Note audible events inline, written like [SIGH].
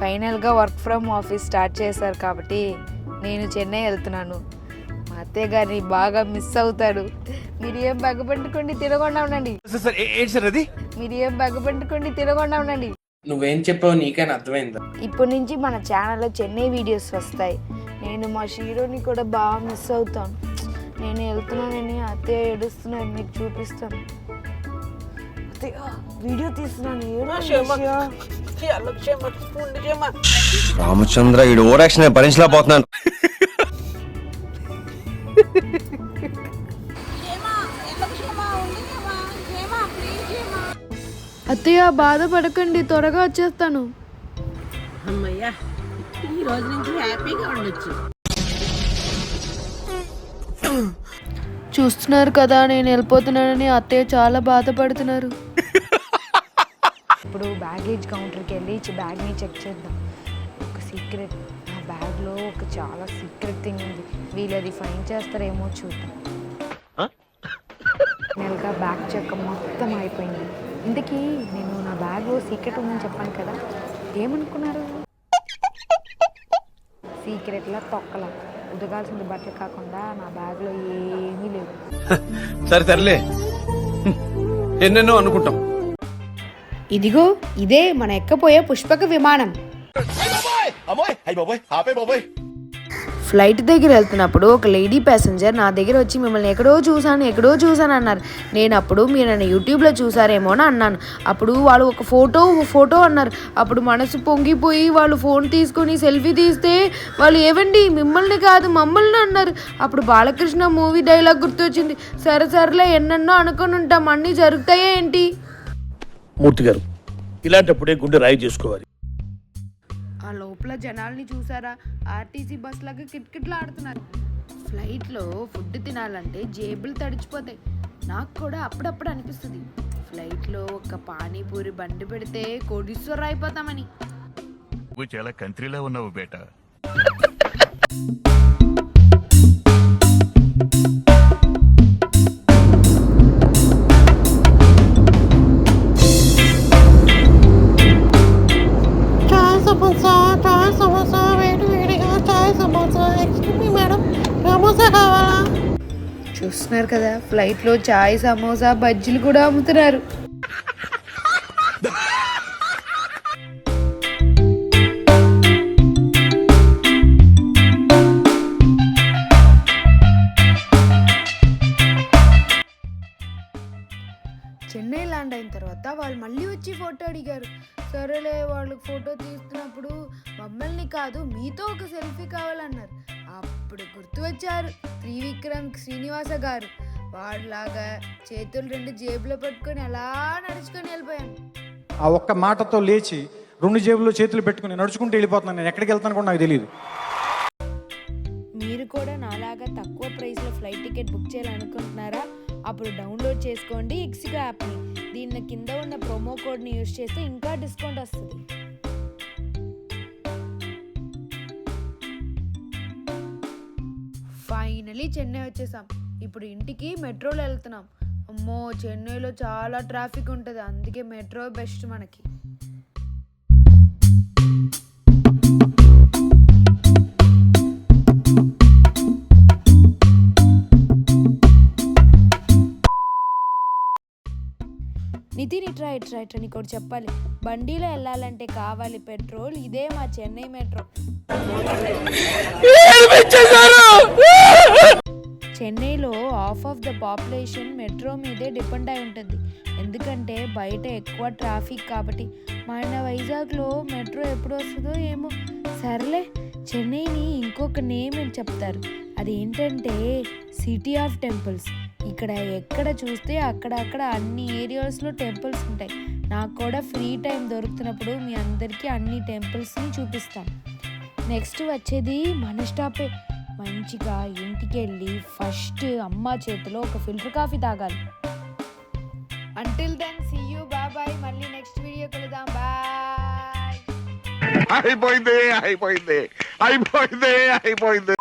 ఫైనల్గా work from office start చేశారు కాబట్టి నేను చెన్నై వెళ్తున్నాను. మా అత్తయ్య గారిని బాగా మిస్ అవుతాడు. మీరు ఏం బగ్గపెట్టుకోండి తినకుండా ఉండండి. మీరు ఏం బగ్గపెట్టుకోండి తినకుండా ఉండండి. నువ్వేం చెప్పావు నీకైనా అర్థమైందా? ఇప్పటి నుంచి మన ఛానల్లో చెన్నై వీడియోస్ వస్తాయి. నేను మా షీరోని కూడా బాగా మిస్ అవుతాను. నేను వెళ్తున్నానని అత్తయ్య ఏడుస్తున్నాను మీకు చూపిస్తాను. అత్తయ్య వీడియో తీస్తున్నాను. ఏడు రామచంద్ర ఈ ఓవర్ యాక్షన్ భరించలేకపోతున్నాను అత్తయ్య బాధపడకండి త్వరగా వచ్చేస్తాను. అమ్మయ్యా ఈ రోజు నుంచి హ్యాపీగా ఉండొచ్చు. చూస్తున్నారు కదా నేను వెళ్ళిపోతున్నానని అత్తయ్య చాలా బాధపడుతున్నారు. [LAUGHS] ఇప్పుడు బ్యాగేజ్ కౌంటర్కి వెళ్ళి బ్యాగ్ని చెక్ చేద్దాం. ఒక సీక్రెట్ నా బ్యాగ్లో ఒక చాలా సీక్రెట్ థింగ్ ఉంది. వీళ్ళు అది ఫైన్ చేస్తారేమో చూద్దాం. నెలగా బ్యాగ్ చెక్ మొత్తం అయిపోయింది. ఇంతకీ నేను నా బ్యాగ్లో సీక్రెట్ ఉందని చెప్పాను కదా ఏమనుకున్నారు? సీక్రెట్లా తొక్కలా. ఉదగాల్సిన బట్టలు కాకుండా నా బ్యాగ్లో ఏమీ లేవు. [LAUGHS] సరే సర్లే. ఎన్నెన్నో అనుకుంటాం. ఇదిగో ఇదే మన ఎక్కపోయే పుష్పక విమానం. ఫ్లైట్ దగ్గర వెళ్తున్నప్పుడు ఒక లేడీ ప్యాసింజర్ నా దగ్గర వచ్చి మిమ్మల్ని ఎక్కడో చూసాను ఎక్కడో చూసాను అన్నారు. నేను అప్పుడు మీరు నన్ను యూట్యూబ్లో చూసారేమో అని అన్నాను. అప్పుడు వాళ్ళు ఒక ఫోటో ఫోటో అన్నారు. అప్పుడు మనసు పొంగిపోయి వాళ్ళు ఫోన్ తీసుకొని సెల్ఫీ తీస్తే వాళ్ళు ఏవండి మిమ్మల్ని కాదు మమ్మల్ని అన్నారు. అప్పుడు బాలకృష్ణ మూవీ డైలాగ్ గుర్తొచ్చింది. సరే సరేలే ఎన్నెన్నో అనుకొని ఉంటాం. అన్నీ జరుగుతాయా ఏంటి? మూర్తి గారు. ఇలాంటప్పుడే గుండె రాయి చేసుకోవాలి. ఆ లోపల జనాల్ని చూసారా? ఆర్టీసీ బస్ లాగా కిట్కిట్లు ఆడుతున్నారు ఫ్లైట్లో ఫుడ్ తినాలంటే జేబులు తడిచిపోతాయి. నాకు కూడా అప్పుడప్పుడు అనిపిస్తుంది. ఫ్లైట్లో ఒక పానీపూరి బండి పెడితే కోటీశ్వర అయిపోతామని. నువ్వు చాలా కంట్రీలో ఉన్నావు బేటా. సమోసా కావాలా? చూస్తున్నారు కదా ఫ్లైట్లో చాయ్ సమోసా బజ్జీలు కూడా అమ్ముతున్నారు. చెన్నై ల్యాండ్ అయిన తర్వాత వాళ్ళు మళ్ళీ వచ్చి ఫోటో అడిగారు. సరేలే వాళ్ళు ఫోటో తీస్తున్నప్పుడు మమ్మల్ని కాదు మీతో ఒక సెల్ఫీ కావాలన్నారు. అప్పుడు గుర్తు వచ్చారు త్రివిక్రమ్ శ్రీనివాస గారు. వాళ్ళలాగా చేతులు రెండు జేబులో పట్టుకొని అలా నడుచుకొని వెళ్ళిపోయాను. ఆ ఒక్క మాటతో లేచి రెండు జేబుల్లో చేతులు పెట్టుకుని నడుచుకుంటూ వెళ్ళిపోతున్నాను. నేను ఎక్కడికి వెళ్తాను కూడా నాకు తెలియదు మీరు కూడా నాలాగా తక్కువ ప్రైస్లో ఫ్లైట్ టికెట్ బుక్ చేయాలనుకుంటున్నారా? అప్పుడు డౌన్లోడ్ చేసుకోండి ఎక్సిగో యాప్ని. దీని కింద ఉన్న ప్రోమో కోడ్ని యూజ్ చేస్తే ఇంకా డిస్కౌంట్ వస్తుంది. ఫైనలీ చెన్నై వచ్చేసాం. ఇప్పుడు ఇంటికి మెట్రోలో వెళ్తున్నాం. అమ్మో చెన్నైలో చాలా ట్రాఫిక్ ఉంటుంది. అందుకే మెట్రో బెస్ట్ మనకి. నితిన్ ఇట్రా ఇట్రా ఇట్రా నీకు ఒకటి చెప్పాలి. బండిలో వెళ్ళాలంటే కావాలి పెట్రోల్. ఇదే మా Chennai metro. Half of the population metro మీదే డిపెండ్ అయి ఉంటుంది. ఎందుకంటే బయట ఎక్కువ ట్రాఫిక్ కాబట్టి మన వైజాగ్లో మెట్రో ఎప్పుడు వస్తుందో ఏమో. సర్లే చెన్నైని ఇంకొక నేమ్ అని చెప్తారు. అదేంటంటే సిటీ ఆఫ్ టెంపుల్స్ ఇక్కడ ఎక్కడ చూస్తే అక్కడక్కడ అన్ని ఏరియాస్లో టెంపుల్స్ ఉంటాయి. నాకు కూడా ఫ్రీ టైం దొరుకుతున్నప్పుడు మీ అందరికీ అన్ని టెంపుల్స్ని చూపిస్తాను. నెక్స్ట్ వచ్చేది మన స్టాపే మంచిగా ఇంటికి వెళ్ళి ఫస్ట్ అమ్మ చేతిలో ఒక ఫిల్టర్ కాఫీ తాగాలి. అంటిల్ దెన్ సీ యూ బాబాయ్ మళ్ళీ నెక్స్ట్ వీడియో కలుద్దాం. బాయ్ అయిపోయింది అయిపోయింది అయిపోయింది అయిపోయింది.